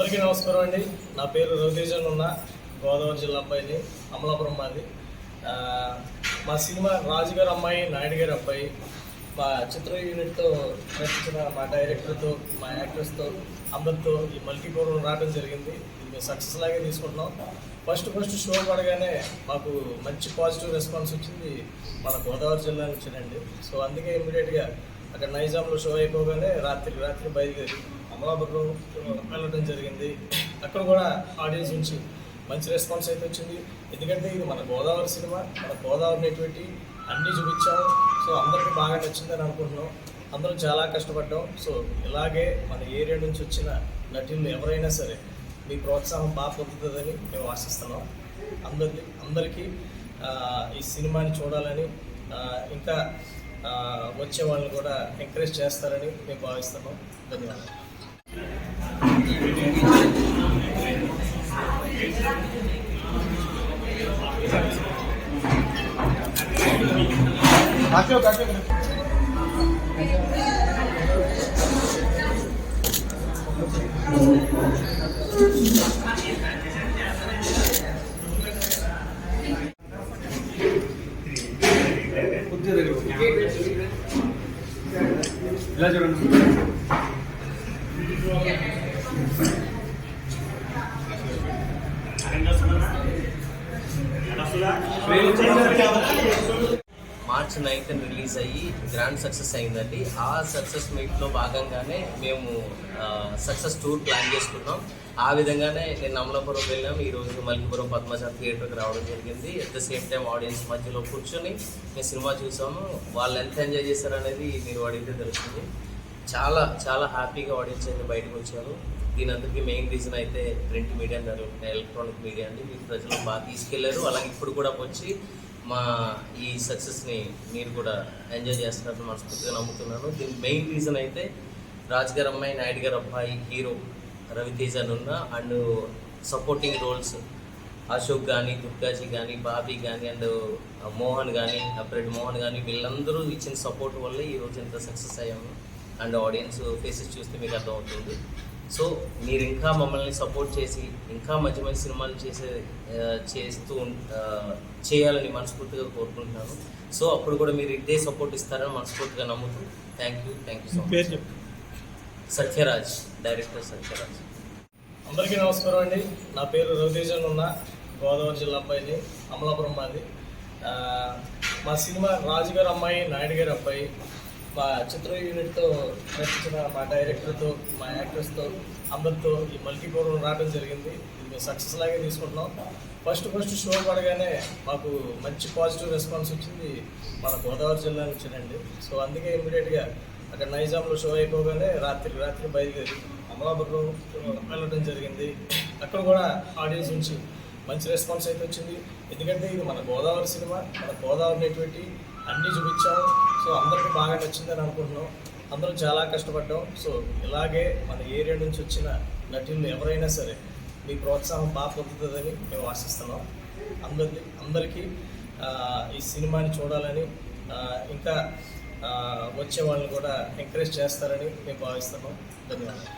అందరికీ నమస్కారం అండి. నా పేరు రవితేజన్ ఉన్న గోదావరి జిల్లా అబ్బాయిని అమలాపురం మాది మా సినిమా రాజుగారి అమ్మాయి నాయుడు గారి అబ్బాయి మా చిత్ర యూనిట్తో నటించిన మా డైరెక్టర్తో మా యాక్టర్స్తో అందరితో ఈ మల్టీ మల్టీపూర్వం రావడం జరిగింది. ఇది మేము సక్సెస్ లాగే తీసుకుంటున్నాం. ఫస్ట్ ఫస్ట్ షో పడగానే మాకు మంచి పాజిటివ్ రెస్పాన్స్ వచ్చింది. మన గోదావరి జిల్లా నుంచినండి. సో అందుకే ఇమ్మీడియట్గా అక్కడ నైజాంలో షో అయిపోగానే రాత్రి రాత్రి బయలుదేరి అమలాపురం వెళ్ళడం జరిగింది. అక్కడ కూడా ఆడియన్స్ నుంచి మంచి రెస్పాన్స్ అయితే వచ్చింది. ఎందుకంటే ఇది మన గోదావరి సినిమా మన గోదావరి నెట్వర్క్ అన్నీ చూపించాం సో అందరికీ బాగా నచ్చిందని అనుకుంటున్నాం. అందరం చాలా కష్టపడ్డాం. సో ఇలాగే మన ఏరియా నుంచి వచ్చిన నటులు ఎవరైనా సరే మీ ప్రోత్సాహం బాగా పొందుతుందని మేము ఆశిస్తున్నాం. అందరి అందరికీ ఈ సినిమాని చూడాలని ఇంకా వచ్చే వాళ్ళని కూడా ఎంకరేజ్ చేస్తారని మేము భావిస్తున్నాం. ధన్యవాదాలు. ఇలా చూడండి మార్చ్ నైన్త్ రిలీజ్ అయ్యి గ్రాండ్ సక్సెస్ అయిందండి. ఆ సక్సెస్ మీట్లో భాగంగానే మేము సక్సెస్ టూర్ ప్లాన్ చేసుకున్నాం. ఆ విధంగానే నేను అమలాపురం వెళ్ళాం. ఈ రోజు మల్లిపురం పద్మజ థియేటర్కి రావడం జరిగింది. At the same time audience మధ్యలో కూర్చొని మేము సినిమా చూసాము. వాళ్ళు ఎంత ఎంజాయ్ చేశారనేది మీరు అడిగితే తెలుస్తుంది. చాలా చాలా హ్యాపీగా ఆడియన్స్ అయితే బయటకు వచ్చారు. దీని అందరికీ మెయిన్ రీజన్ అయితే ప్రింట్ మీడియా అన్నారు ఎలక్ట్రానిక్ మీడియా అండి మీరు ప్రజలు బాగా తీసుకెళ్ళారు. అలాగే ఇప్పుడు కూడా వచ్చి మా ఈ సక్సెస్ని మీరు కూడా ఎంజాయ్ చేస్తున్నారని మనస్ఫూర్తిగా నమ్ముతున్నాను. దీని మెయిన్ రీజన్ అయితే రాజ్ గారు అమ్మాయి నాయుడు గారు అబ్బాయి హీరో రవితేజ ఉన్న అండ్ సపోర్టింగ్ రోల్స్ అశోక్ కానీ దుర్గాజీ కానీ బాబీ కానీ అండ్ మోహన్ కానీ అప్రెడ్ మోహన్ కానీ వీళ్ళందరూ ఇచ్చిన సపోర్ట్ వల్లే ఈరోజు ఇంత సక్సెస్ అయ్యాము. అండ్ ఆడియన్స్ ఫేసెస్ చూస్తే మీకు అర్థమవుతుంది. సో మీరు ఇంకా మమ్మల్ని సపోర్ట్ చేసి ఇంకా మంచి మంచి సినిమాలు చేసే చేస్తూ చేయాలని మనస్ఫూర్తిగా కోరుకుంటున్నాను. సో అప్పుడు కూడా మీరు ఇదే సపోర్ట్ ఇస్తారని మనస్ఫూర్తిగా నమ్ముతూ thank you thank you so much Satyaraj director Satyaraj. అందరికీ నమస్కారం అండి. నా పేరు రవితేజన్ ఉన్న. గోదావరి జిల్లా అబ్బాయిని అమలాపురం మాది. మా సినిమా రాజుగారి అమ్మాయి నాయుడు గారి అబ్బాయి. మా చిత్ర యూనిట్తో నటించిన మా డైరెక్టర్తో మా యాక్టర్స్తో అందరితో ఈ మల్టీ ప్రోగ్రామ్ రావడం జరిగింది. ఇది మేము సక్సెస్ లాగే తీసుకుంటున్నాం. ఫస్ట్ ఫస్ట్ షో పడగానే మాకు మంచి పాజిటివ్ రెస్పాన్స్ వచ్చింది. మన గోదావరి జిల్లా నుంచినండి సో అందుకే ఇమ్మీడియట్గా అక్కడ నైజాంలో షో అయిపోగానే రాత్రి రాత్రి బయలుదేరి అమలాపురం వెళ్ళడం జరిగింది. అక్కడ కూడా ఆడియన్స్ నుంచి మంచి రెస్పాన్స్ అయితే వచ్చింది. ఎందుకంటే ఇది మన గోదావరి సినిమా మన గోదావరి అనేటువంటి అన్నీ చూపించాము సో అందరికీ బాగా నచ్చిందని అనుకుంటున్నాం. అందరం చాలా కష్టపడ్డాం. సో ఇలాగే మన ఏరియా నుంచి వచ్చిన నటులు ఎవరైనా సరే మీ ప్రోత్సాహం బాగా పొందుతుందని మేము ఆశిస్తున్నాం. అందరి అందరికీ ఈ సినిమాని చూడాలని ఇంకా వచ్చే వాళ్ళని కూడా ఎంకరేజ్ చేస్తారని మేము భావిస్తున్నాం. ధన్యవాదాలు.